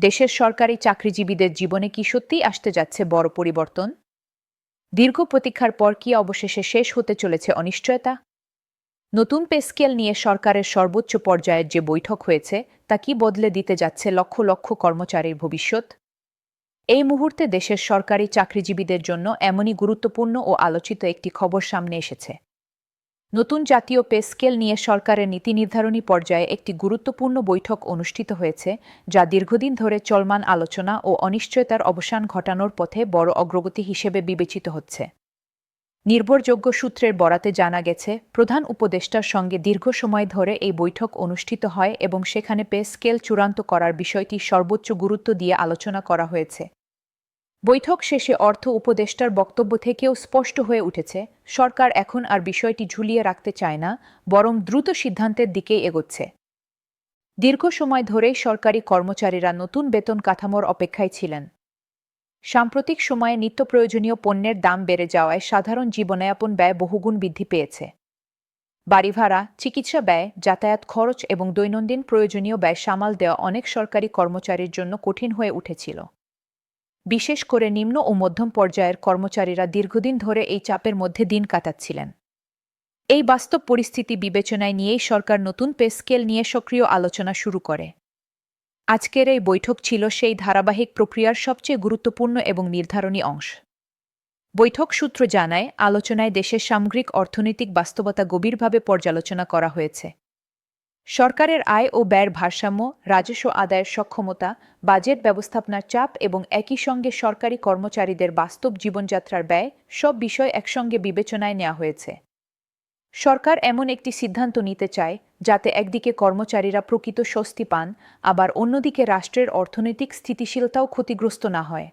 দেশের সরকারি চাকরিজীবীদের জীবনে কি সত্যিই আসতে যাচ্ছে বড় পরিবর্তন? দীর্ঘ প্রতীক্ষার পর কি অবশেষে শেষ হতে চলেছে অনিশ্চয়তা? নতুন পে স্কেল নিয়ে সরকারের সর্বোচ্চ পর্যায়ের যে বৈঠক হয়েছে, তা কি বদলে দিতে যাচ্ছে লক্ষ লক্ষ কর্মচারীর ভবিষ্যৎ? এই মুহূর্তে দেশের সরকারি চাকরিজীবীদের জন্য এমনই গুরুত্বপূর্ণ ও আলোচিত একটি খবর সামনে এসেছে। নতুন জাতীয় পে স্কেল নিয়ে সরকারের নীতি নির্ধারণী পর্যায়ে একটি গুরুত্বপূর্ণ বৈঠক অনুষ্ঠিত হয়েছে, যা দীর্ঘদিন ধরে চলমান আলোচনা ও অনিশ্চয়তার অবসান ঘটানোর পথে বড় অগ্রগতি হিসেবে বিবেচিত হচ্ছে। নির্ভরযোগ্য সূত্রের বরাতে জানা গেছে, প্রধান উপদেষ্টার সঙ্গে দীর্ঘ সময় ধরে এই বৈঠক অনুষ্ঠিত হয় এবং সেখানে পে স্কেল চূড়ান্ত করার বিষয়টি সর্বোচ্চ গুরুত্ব দিয়ে আলোচনা করা হয়েছে। বৈঠক শেষে অর্থ উপদেষ্টার বক্তব্য থেকেও স্পষ্ট হয়ে উঠেছে, সরকার এখন আর বিষয়টি ঝুলিয়ে রাখতে চায় না, বরং দ্রুত সিদ্ধান্তের দিকে এগোচ্ছে। দীর্ঘ সময় ধরেই সরকারি কর্মচারীরা নতুন বেতন কাঠামোর অপেক্ষায় ছিলেন। সাম্প্রতিক সময়ে নিত্য প্রয়োজনীয় পণ্যের দাম বেড়ে যাওয়ায় সাধারণ জীবনযাপন ব্যয় বহুগুণ বৃদ্ধি পেয়েছে। বাড়ি ভাড়া, চিকিৎসা ব্যয়, যাতায়াত খরচ এবং দৈনন্দিন প্রয়োজনীয় ব্যয় সামাল দেওয়া অনেক সরকারি কর্মচারীর জন্য কঠিন হয়ে উঠেছিল। বিশেষ করে নিম্ন ও মধ্যম পর্যায়ের কর্মচারীরা দীর্ঘদিন ধরে এই চাপের মধ্যে দিন কাটাচ্ছিলেন। এই বাস্তব পরিস্থিতি বিবেচনায় নিয়েই সরকার নতুন পে স্কেল নিয়ে সক্রিয় আলোচনা শুরু করে। আজকের এই বৈঠক ছিল সেই ধারাবাহিক প্রক্রিয়ার সবচেয়ে গুরুত্বপূর্ণ এবং নির্ধারণী অংশ। বৈঠক সূত্র জানায়, আলোচনায় দেশের সামগ্রিক অর্থনৈতিক বাস্তবতা গভীরভাবে পর্যালোচনা করা হয়েছে। সরকারের আয় ও ব্যয়ের ভারসাম্য, রাজস্ব আদায়ের সক্ষমতা, বাজেট ব্যবস্থাপনার চাপ এবং একই সঙ্গে সরকারি কর্মচারীদের বাস্তব জীবনযাত্রার ব্যয় সব বিষয় একসঙ্গে বিবেচনায় নেওয়া হয়েছে। সরকার এমন একটি সিদ্ধান্ত নিতে চায় যাতে একদিকে কর্মচারীরা প্রকৃত স্বস্তি পান, আবার অন্যদিকে রাষ্ট্রের অর্থনৈতিক স্থিতিশীলতাও ক্ষতিগ্রস্ত না হয়।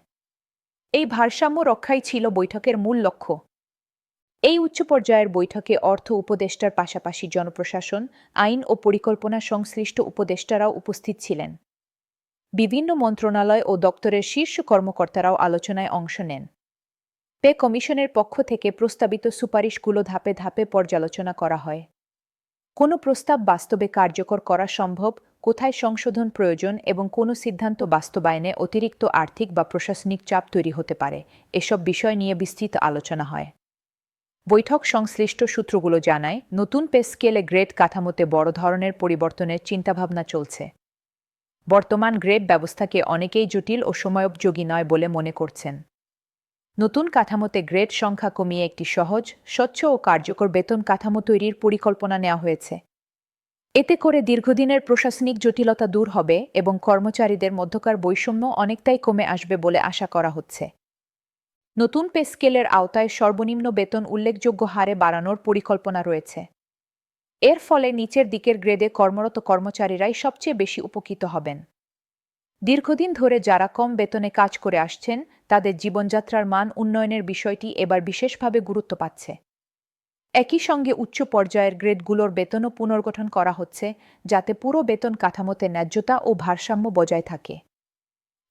এই ভারসাম্য রক্ষাই ছিল বৈঠকের মূল লক্ষ্য। এই উচ্চ পর্যায়ের বৈঠকে অর্থ উপদেষ্টার পাশাপাশি জনপ্রশাসন, আইন ও পরিকল্পনা সংশ্লিষ্ট উপদেষ্টারাও উপস্থিত ছিলেন। বিভিন্ন মন্ত্রণালয় ও দপ্তরের শীর্ষ কর্মকর্তারাও আলোচনায় অংশ নেন। পে কমিশনের পক্ষ থেকে প্রস্তাবিত সুপারিশগুলো ধাপে ধাপে পর্যালোচনা করা হয়। কোনো প্রস্তাব বাস্তবে কার্যকর করা সম্ভব, কোথায় সংশোধন প্রয়োজন এবং কোনো সিদ্ধান্ত বাস্তবায়নে অতিরিক্ত আর্থিক বা প্রশাসনিক চাপ তৈরি হতে পারে, এসব বিষয় নিয়ে বিস্তৃত আলোচনা হয়। বৈঠক সংশ্লিষ্ট সূত্রগুলো জানায়, নতুন পে স্কেলে গ্রেড কাঠামোতে বড় ধরনের পরিবর্তনের চিন্তাভাবনা চলছে। বর্তমান গ্রেড ব্যবস্থাকে অনেকেই জটিল ও সময়োপযোগী নয় বলে মনে করছেন। নতুন কাঠামোতে গ্রেড সংখ্যা কমিয়ে একটি সহজ, স্বচ্ছ ও কার্যকর বেতন কাঠামো তৈরির পরিকল্পনা নেওয়া হয়েছে। এতে করে দীর্ঘদিনের প্রশাসনিক জটিলতা দূর হবে এবং কর্মচারীদের মধ্যকার বৈষম্য অনেকটাই কমে আসবে বলে আশা করা হচ্ছে। নতুন পে স্কেলের আওতায় সর্বনিম্ন বেতন উল্লেখযোগ্য হারে বাড়ানোর পরিকল্পনা রয়েছে। এর ফলে নিচের দিকের গ্রেডে কর্মরত কর্মচারীরাই সবচেয়ে বেশি উপকৃত হবেন। দীর্ঘদিন ধরে যারা কম বেতনে কাজ করে আসছেন, তাদের জীবনযাত্রার মান উন্নয়নের বিষয়টি এবার বিশেষভাবে গুরুত্ব পাচ্ছে। একই সঙ্গে উচ্চ পর্যায়ের গ্রেডগুলোর বেতনও পুনর্গঠন করা হচ্ছে, যাতে পুরো বেতন কাঠামোতে ন্যায্যতা ও ভারসাম্য বজায় থাকে।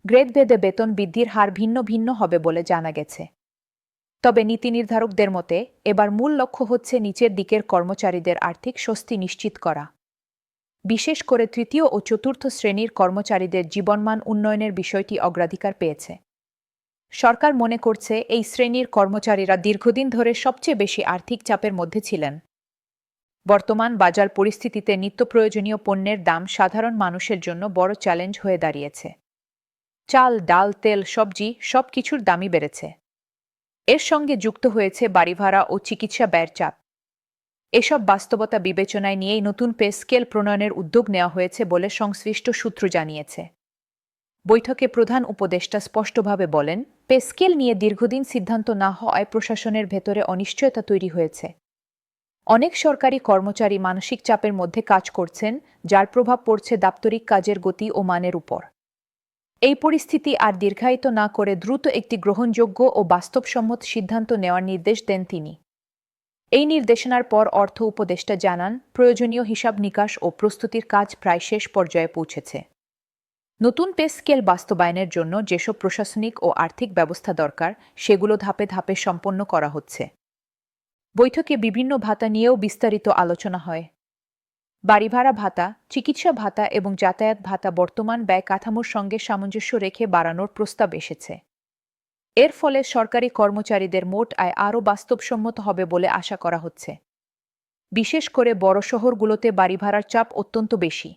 গ্রেড ভেদে বেতন বৃদ্ধির হার ভিন্ন ভিন্ন হবে বলে জানা গেছে। তবে নীতি নির্ধারকদের মতে, এবার মূল লক্ষ্য হচ্ছে নিচের দিকের কর্মচারীদের আর্থিক স্বস্তি নিশ্চিত করা। বিশেষ করে তৃতীয় ও চতুর্থ শ্রেণির কর্মচারীদের জীবনমান উন্নয়নের বিষয়টি অগ্রাধিকার পেয়েছে। সরকার মনে করছে, এই শ্রেণির কর্মচারীরা দীর্ঘদিন ধরে সবচেয়ে বেশি আর্থিক চাপের মধ্যে ছিলেন। বর্তমান বাজার পরিস্থিতিতে নিত্য প্রয়োজনীয় পণ্যের দাম সাধারণ মানুষের জন্য বড় চ্যালেঞ্জ হয়ে দাঁড়িয়েছে। চাল, ডাল, তেল, সবজি সব কিছুর দামই বেড়েছে। এর সঙ্গে যুক্ত হয়েছে বাড়ি ভাড়া ও চিকিৎসা ব্যয়ের চাপ। এসব বাস্তবতা বিবেচনায় নিয়েই নতুন পে স্কেল প্রণয়নের উদ্যোগ নেওয়া হয়েছে বলে সংশ্লিষ্ট সূত্র জানিয়েছে। বৈঠকে প্রধান উপদেষ্টা স্পষ্টভাবে বলেন, পে স্কেল নিয়ে দীর্ঘদিন সিদ্ধান্ত না হওয়ায় প্রশাসনের ভেতরে অনিশ্চয়তা তৈরি হয়েছে। অনেক সরকারি কর্মচারী মানসিক চাপের মধ্যে কাজ করছেন, যার প্রভাব পড়ছে দাপ্তরিক কাজের গতি ও মানের উপর। এই পরিস্থিতি আর দীর্ঘায়িত না করে দ্রুত একটি গ্রহণযোগ্য ও বাস্তবসম্মত সিদ্ধান্ত নেওয়ার নির্দেশ দেন তিনি। এই নির্দেশনার পর অর্থ উপদেষ্টা জানান, প্রয়োজনীয় হিসাব নিকাশ ও প্রস্তুতির কাজ প্রায় শেষ পর্যায়ে পৌঁছেছে। নতুন পে স্কেল বাস্তবায়নের জন্য যেসব প্রশাসনিক ও আর্থিক ব্যবস্থা দরকার, সেগুলো ধাপে ধাপে সম্পন্ন করা হচ্ছে। বৈঠকে বিভিন্ন ভাতা নিয়েও বিস্তারিত আলোচনা হয়। বাড়ি ভাড়া ভাতা, চিকিৎসা ভাতা এবং যাতায়াত ভাতা বর্তমান ব্যয় কাঠামোর সঙ্গে সামঞ্জস্য রেখে বাড়ানোর প্রস্তাব এসেছে। এর ফলে সরকারি কর্মচারীদের মোট আয় আরও বাস্তবসম্মত হবে বলে আশা করা হচ্ছে। বিশেষ করে বড় শহরগুলোতে বাড়ি ভাড়ার চাপ অত্যন্ত বেশি।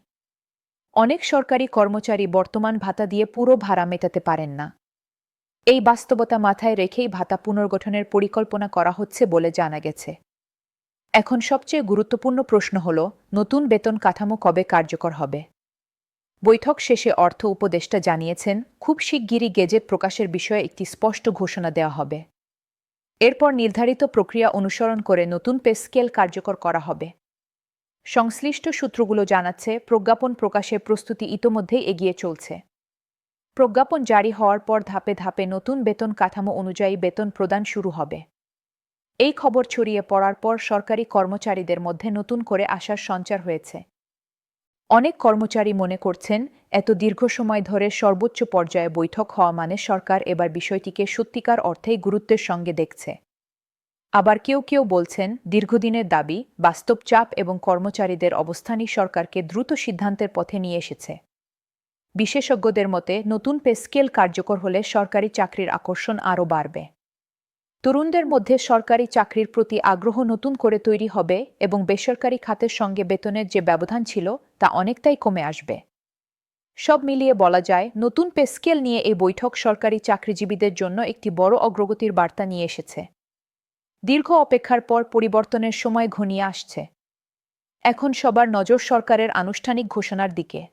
অনেক সরকারি কর্মচারী বর্তমান ভাতা দিয়ে পুরো ভাড়া মেটাতে পারেন না। এই বাস্তবতা মাথায় রেখেই ভাতা পুনর্গঠনের পরিকল্পনা করা হচ্ছে বলে জানা গেছে। এখন সবচেয়ে গুরুত্বপূর্ণ প্রশ্ন হল, নতুন বেতন কাঠামো কবে কার্যকর হবে? বৈঠক শেষে অর্থ উপদেষ্টা জানিয়েছেন, খুব শিগগিরই গেজেট প্রকাশের বিষয়ে একটি স্পষ্ট ঘোষণা দেওয়া হবে। এরপর নির্ধারিত প্রক্রিয়া অনুসরণ করে নতুন পে স্কেল কার্যকর করা হবে। সংশ্লিষ্ট সূত্রগুলো জানাচ্ছে, প্রজ্ঞাপন প্রকাশের প্রস্তুতি ইতোমধ্যেই এগিয়ে চলছে। প্রজ্ঞাপন জারি হওয়ার পর ধাপে ধাপে নতুন বেতন কাঠামো অনুযায়ী বেতন প্রদান শুরু হবে। এই খবর ছড়িয়ে পড়ার পর সরকারি কর্মচারীদের মধ্যে নতুন করে আশার সঞ্চার হয়েছে। অনেক কর্মচারী মনে করছেন, এত দীর্ঘ সময় ধরে সর্বোচ্চ পর্যায়ে বৈঠক হওয়া মানে সরকার এবার বিষয়টিকে সত্যিকার অর্থেই গুরুত্বের সঙ্গে দেখছে। আবার কেউ কেউ বলছেন, দীর্ঘদিনের দাবি, বাস্তব চাপ এবং কর্মচারীদের অবস্থানই সরকারকে দ্রুত সিদ্ধান্তের পথে নিয়ে এসেছে। বিশেষজ্ঞদের মতে, নতুন পে স্কেল কার্যকর হলে সরকারি চাকরির আকর্ষণ আরও বাড়বে। তরুণদের মধ্যে সরকারি চাকরির প্রতি আগ্রহ নতুন করে তৈরি হবে এবং বেসরকারি খাতের সঙ্গে বেতনের যে ব্যবধান ছিল তা অনেকটাই কমে আসবে। সব মিলিয়ে বলা যায়, নতুন পেস্কেল নিয়ে এই বৈঠক সরকারি চাকরিজীবীদের জন্য একটি বড় অগ্রগতির বার্তা নিয়ে এসেছে। দীর্ঘ অপেক্ষার পর পরিবর্তনের সময় ঘনিয়ে আসছে। এখন সবার নজর সরকারের আনুষ্ঠানিক ঘোষণার দিকে।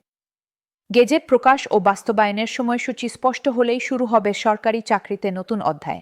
গেজেট প্রকাশ ও বাস্তবায়নের সময়সূচি স্পষ্ট হলেই শুরু হবে সরকারি চাকরিতে নতুন অধ্যায়।